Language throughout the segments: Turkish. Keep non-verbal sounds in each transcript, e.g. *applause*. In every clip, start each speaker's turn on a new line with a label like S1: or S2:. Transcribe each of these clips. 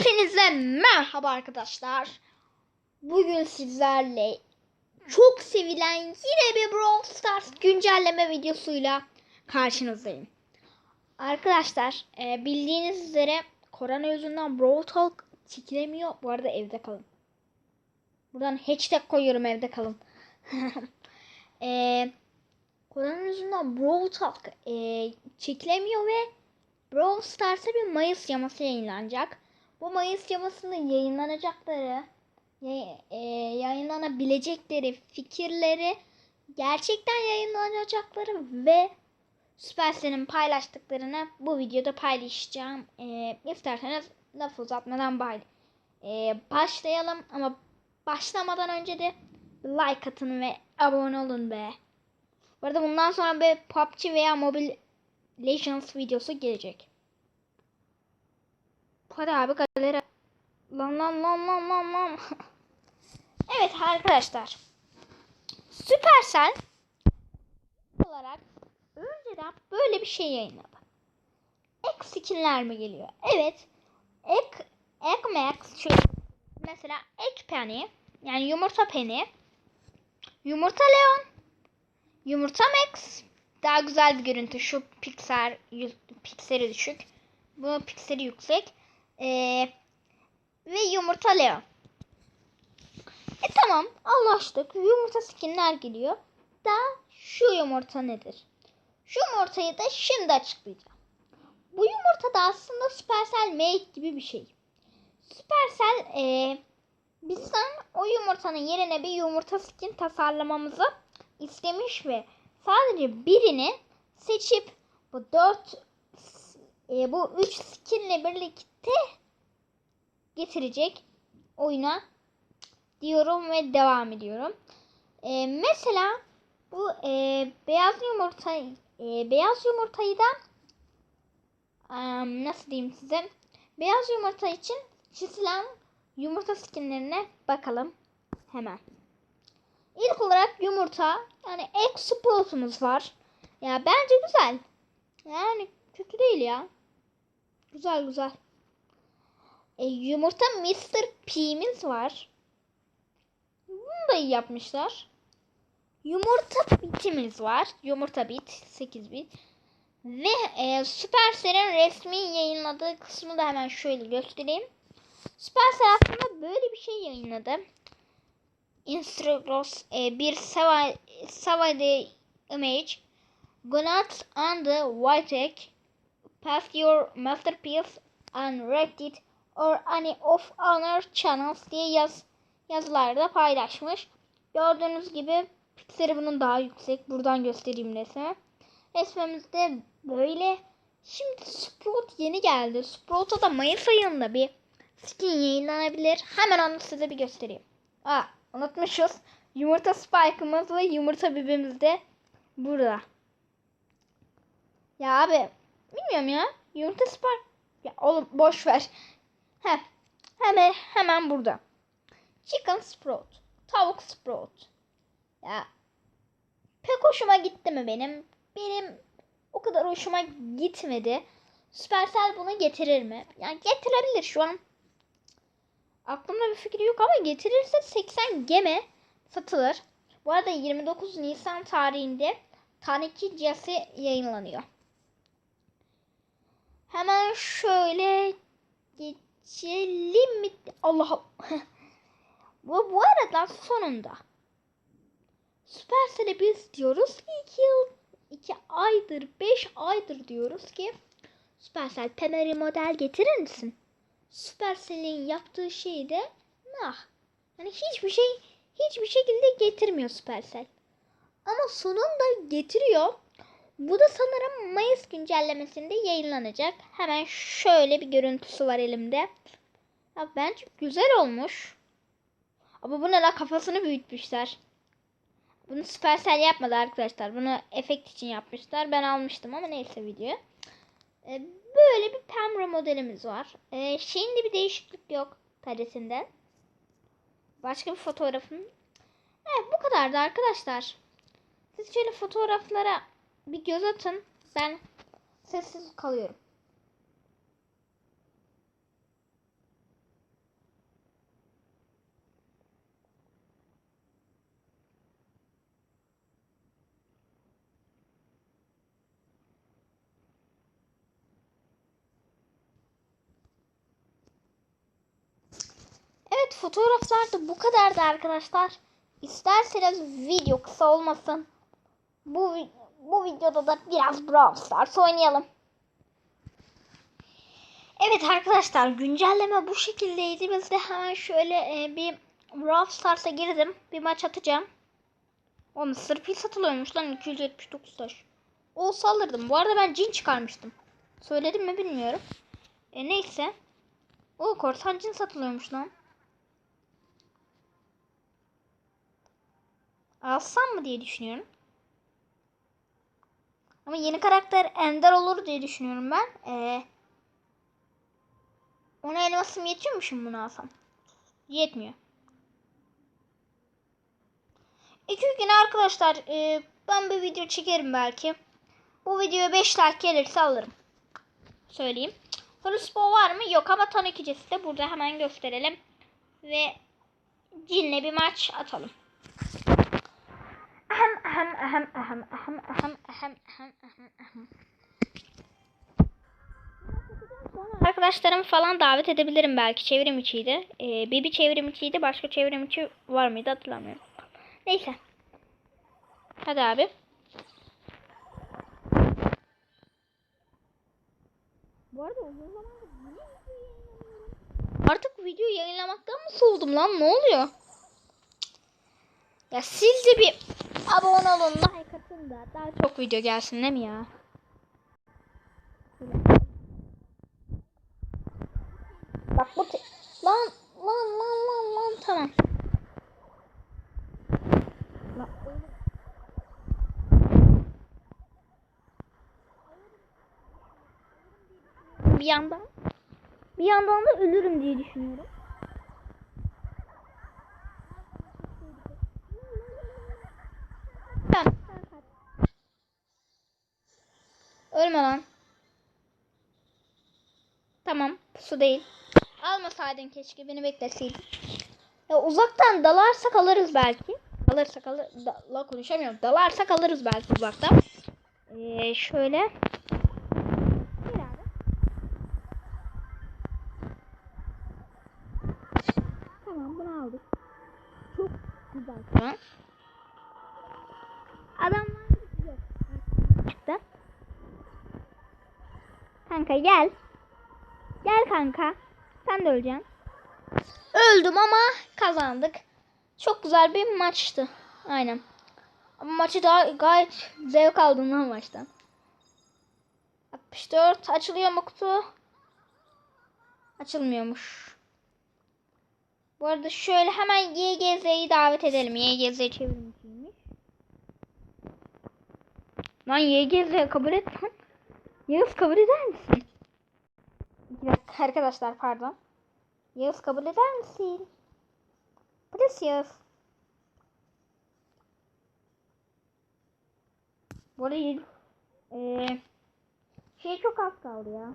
S1: Hepinize merhaba arkadaşlar. Bugün sizlerle çok sevilen yine bir Brawl Stars güncelleme videosuyla karşınızdayım. Arkadaşlar e, bildiğiniz üzere korona yüzünden Brawl Talk çekilemiyor. Bu arada evde kalın. Buradan hashtag koyuyorum evde kalın. *laughs* e, korona yüzünden Brawl Talk e, çekilemiyor ve Brawl Stars'a bir Mayıs yaması yayınlanacak. Bu Mayıs yamasında yayınlanacakları, yay- e, yayınlanabilecekleri fikirleri, gerçekten yayınlanacakları ve Supercell'in paylaştıklarını bu videoda paylaşacağım. E, isterseniz laf uzatmadan bay, e, başlayalım ama başlamadan önce de like atın ve abone olun be. Bu arada bundan sonra bir PUBG veya Mobile Legends videosu gelecek. Hadi abi galeri. Lan lan lan lan lan lan. *laughs* evet arkadaşlar. Supercell olarak önceden böyle bir şey yayınladı. Ek skinler mi geliyor? Evet. Ek, ek max şu mesela ek penny yani yumurta penny yumurta leon yumurta max daha güzel bir görüntü şu piksel pikseli düşük bu pikseli yüksek ee, ve yumurta Leo. E tamam anlaştık. Yumurta skinler geliyor. Da şu yumurta nedir? Şu yumurtayı da şimdi açıklayacağım. Bu yumurta da aslında Supercell Made gibi bir şey. Supercell e, bizden o yumurtanın yerine bir yumurta skin tasarlamamızı istemiş ve sadece birini seçip bu dört e, bu üç skinle birlikte getirecek oyuna diyorum ve devam ediyorum. E, mesela bu e, beyaz yumurta e, beyaz yumurtayı da e, nasıl diyeyim size beyaz yumurta için çizilen yumurta skinlerine bakalım hemen. İlk olarak yumurta yani Explos'umuz var. Ya bence güzel. Yani kötü değil ya. Güzel güzel. E, yumurta Mr. P'miz var. Bunu da iyi yapmışlar. Yumurta bitimiz var. Yumurta bit 8 bit. Ve e, Supercell'in resmi yayınladığı kısmı da hemen şöyle göstereyim. Supercell aslında böyle bir şey yayınladı. Instagros e, bir Savay Savay image Gonat on the white egg Pass your masterpiece unrated or any of honor channels diye yaz yazılarda paylaşmış. Gördüğünüz gibi pikseli bunun daha yüksek. Buradan göstereyim resmi. Resmimizde böyle. Şimdi Sprout yeni geldi. Sprout'a da Mayıs ayında bir skin yayınlanabilir. Hemen onu size bir göstereyim. Aa, unutmuşuz. Yumurta spike'ımız ve yumurta bibimiz de burada. Ya abi bilmiyorum ya. Yumurta spike. Ya oğlum boş ver. He. Hemen hemen burada. Chicken sprout. Tavuk sprout. Ya pek hoşuma gitti mi benim? Benim o kadar hoşuma gitmedi. Supercell bunu getirir mi? Yani getirebilir şu an. Aklımda bir fikir yok ama getirirse 80 geme satılır. Bu arada 29 Nisan tarihinde Taneki Jesse yayınlanıyor. Hemen şöyle geçelim mi? Allah Allah. *laughs* bu, bu arada sonunda Supercell'e biz diyoruz ki 2 yıl 2 aydır 5 aydır diyoruz ki Supercell Pemeri model getirir misin? Supercell'in yaptığı şey de nah. Hani hiçbir şey hiçbir şekilde getirmiyor Supercell. Ama sonunda getiriyor. Bu da sanırım Mayıs güncellemesinde yayınlanacak. Hemen şöyle bir görüntüsü var elimde. Ya bence güzel olmuş. Ama bu ne la kafasını büyütmüşler. Bunu Supercell yapmadı arkadaşlar. Bunu efekt için yapmışlar. Ben almıştım ama neyse video. Ee, böyle bir Pemra modelimiz var. Ee, şeyinde bir değişiklik yok karesinden. Başka bir fotoğrafım. Evet bu kadardı arkadaşlar. Siz şöyle fotoğraflara bir göz atın. Ben sessiz kalıyorum. Evet fotoğraflar da bu kadardı arkadaşlar. İsterseniz video kısa olmasın. Bu bu videoda da biraz Brawl Stars oynayalım. Evet arkadaşlar güncelleme bu şekildeydi. Biz de hemen şöyle e, bir Brawl Stars'a girdim. Bir maç atacağım. O Mr. P satılıyormuş lan 279 taş. Olsa alırdım. Bu arada ben cin çıkarmıştım. Söyledim mi bilmiyorum. E neyse. O korsan cin satılıyormuş lan. Alsam mı diye düşünüyorum. Ama yeni karakter Ender olur diye düşünüyorum ben. Ee, ona elmasım yetiyor mu şimdi bunu alsam? Yetmiyor. İki gün arkadaşlar e, ben bir video çekerim belki. Bu videoya 5 like gelirse alırım. Söyleyeyim. Hırspo var mı? Yok ama tanıkıcısı da burada hemen gösterelim. Ve cinle bir maç atalım. Ahem ahem ahem ahem ahem ahem ahem ahem ahem Arkadaşlarım falan davet edebilirim belki çevrim içiydi. Ee, Bibi çevrim içiydi. Başka çevrim içi var mıydı hatırlamıyorum. Neyse. Hadi abi. Bu arada uzun zamandır niye video yayınlamıyorum? Artık video yayınlamaktan mı soğudum lan? Ne oluyor? Ya siz de bir abone olun, like atın da daha çok video gelsin değil mi ya? Bak bu lan lan lan lan lan tamam. Bir yandan bir yandan da ölürüm diye düşünüyorum. Tamam. Ölme lan. Tamam. Su değil. Almasaydın keşke beni bekleseydin. Ya uzaktan dalarsak alırız belki. Alırsak alır. La konuşamıyorum. Dalarsak alırız belki uzaktan. Ee, şöyle. Tamam bunu aldık. Çok güzel şu an. Adamlar yok. Çıktı. Kanka gel. Gel kanka. Sen de öleceksin. Öldüm ama kazandık. Çok güzel bir maçtı. Aynen. Ama maçı daha gayet zevk aldım lan maçtan. 64 açılıyor mu kutu? Açılmıyormuş. Bu arada şöyle hemen YGZ'yi davet edelim. YGZ çevirmişmiş. Lan YGZ kabul et lan. Yağız kabul eder misin? Bir arkadaşlar pardon. Yağız kabul eder misin? Please Yağız. Bu arada eee, şey çok az kaldı ya.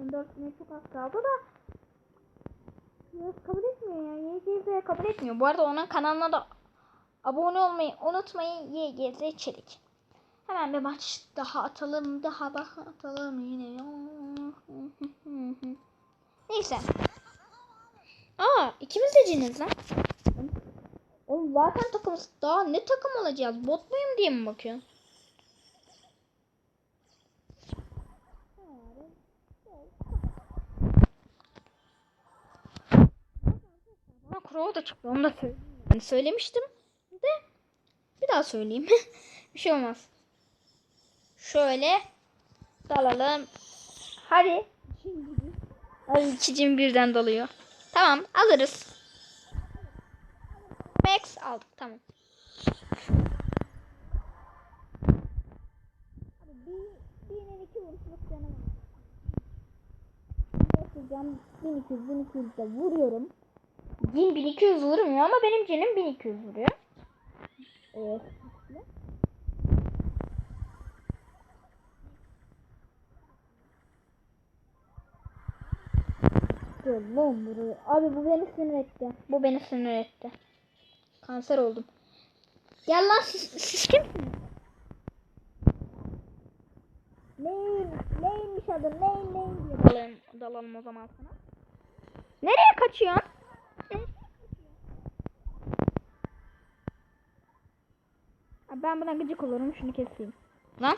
S1: 14 güne çok az kaldı da Yağız kabul etmiyor ya. YGZ kabul etmiyor. Bu arada onun kanalına da abone olmayı unutmayın. YGZ Çelik. Hemen bir maç daha atalım. Daha daha atalım yine. *laughs* Neyse. Aa ikimiz de ciniz lan. Oğlum zaten takımız daha ne takım alacağız? Bot muyum diye mi bakıyorsun? Crow da çıktı. Onu da söylemiştim de bir daha söyleyeyim. *laughs* bir şey olmaz. Şöyle dalalım. Hadi. Ay iki birden dalıyor. Tamam alırız. Max aldık tamam. Can 1200 1200 de vuruyorum. Cin 1200 vurmuyor ama benim cinim 1200 vuruyor. Evet. vuruyor lan vuruyor. Abi bu beni sinir etti. Bu beni sinir etti. Kanser oldum. Gel lan siz, siz kimsiniz? Neyin, neymiş adı? Neyin, neyin diye dalalım, dalalım o zaman sana. Nereye kaçıyorsun? ben buna gıcık olurum şunu keseyim. Lan.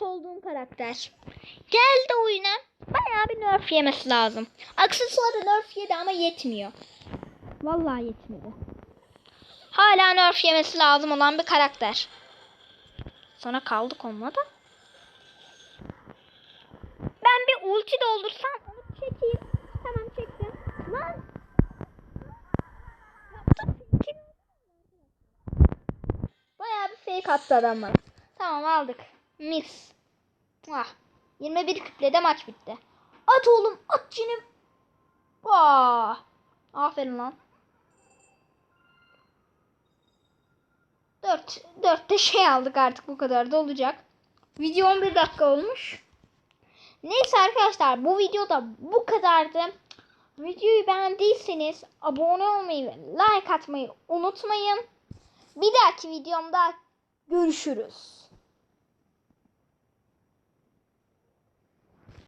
S1: Gıcık olduğum karakter. Geldi oyuna. Bayağı bir nerf yemesi lazım. Aksesuarı nerf yedi ama yetmiyor. Vallahi yetmedi. Hala nerf yemesi lazım olan bir karakter. Sonra kaldık onunla da. Ben bir ulti doldursam onu çekeyim. Tamam çektim. Lan. Bayağı bir fake attı adam bana. Tamam aldık. Mis. Ah. 21 kütlede maç bitti. At oğlum at cinim. Vaa. Aferin lan. 4 4'te şey aldık artık bu kadar da olacak. Video 11 dakika olmuş. Neyse arkadaşlar bu videoda bu kadardı. Videoyu beğendiyseniz abone olmayı ve like atmayı unutmayın. Bir dahaki videomda görüşürüz.